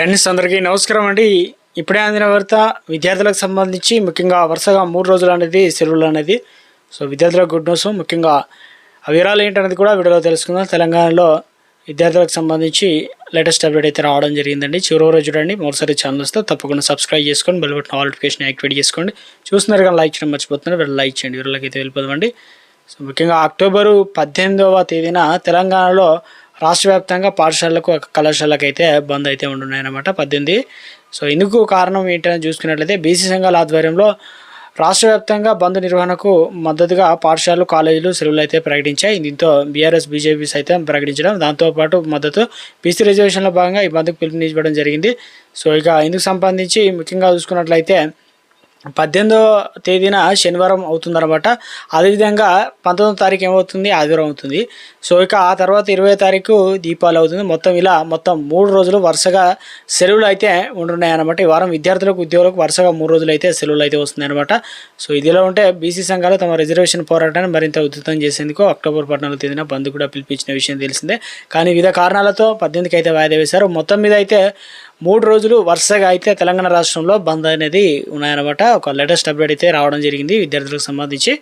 Friends అందరికీ నమస్కారం అండి. ఇప్పుడే అందిన వార్త విద్యార్థులకు సంబంధించి ముఖ్యంగా వరుసగా మూడు రోజులు అనేది సెలవులు అనేది. సో విద్యార్థులకు గుడ్ న్యూస్ ముఖ్యంగా ఆ వివరాలు ఏంటనేది కూడా వీడియోలో తెలుసుకుందాం. తెలంగాణలో విద్యార్థులకు సంబంధించి లేటెస్ట్ అప్డేట్ అయితే రావడం జరిగిందండి. చివరి రోజు చూడండి. మరోసారి ఛానల్ వస్తే తప్పకుండా సబ్స్క్రైబ్ చేసుకొని బెల్ బటన్ నోటిఫికేషన్ యాక్టివేట్ చేసుకోండి. చూస్తున్నారు కానీ లైక్ చేయడం మర్చిపోతున్నారు. వీళ్ళు లైక్ చేయండి. వీళ్ళకి అయితే వెళ్ళిపోదామండి. సో ముఖ్యంగా అక్టోబరు పద్దెనిమిదవ తేదీన తెలంగాణలో రాష్ట్ర వ్యాప్తంగా పాఠశాలకు కళాశాలకు అయితే బంద్ అయితే ఉంటున్నాయన్నమాట పద్దెనిమిది. సో ఇందుకు కారణం ఏంటని చూసుకున్నట్లయితే బీసీ సంఘాల ఆధ్వర్యంలో రాష్ట్ర వ్యాప్తంగా బంద్ నిర్వహణకు మద్దతుగా పాఠశాలలు కాలేజీలు సెలవులు అయితే ప్రకటించాయి. దీంతో బీఆర్ఎస్ బీజేపీ సైతం ప్రకటించడం దాంతోపాటు మద్దతు బీసీ రిజర్వేషన్లో భాగంగా ఈ బంద్కు పిలుపునివ్వడం జరిగింది. సో ఇక ఇందుకు సంబంధించి ముఖ్యంగా చూసుకున్నట్లయితే పద్దెనిమిదో తేదీన శనివారం అవుతుందన్నమాట. అదేవిధంగా పంతొమ్మిదో తారీఖు ఏమవుతుంది? ఆదివారం అవుతుంది. సో ఇక ఆ తర్వాత ఇరవై తారీఖు దీపావళి అవుతుంది. మొత్తం ఇలా మొత్తం మూడు రోజులు వరుసగా సెలవులు అయితే ఉంటున్నాయి అనమాట ఈ వారం విద్యార్థులకు ఉద్యోగులకు వరుసగా మూడు రోజులు అయితే సెలవులు అయితే వస్తుందన్నమాట సో ఇదిలో ఉంటే బీసీ సంఘాలు తమ రిజర్వేషన్ పోరాటాన్ని మరింత ఉధృతం చేసేందుకు అక్టోబర్ పద్నాలుగు తేదీన బంద్ కూడా పిలిపించిన విషయం తెలిసిందే. కానీ వివిధ కారణాలతో పద్దెనిమిదికి అయితే వాయిదా వేశారు. మొత్తం మీద అయితే మూడు రోజులు వరుసగా అయితే తెలంగాణ రాష్ట్రంలో బంద్ అనేది ఉన్నాయన్నమాట. ఒక లేటెస్ట్ అప్డేట్ అయితే రావడం జరిగింది విద్యార్థులకు సంబంధించి.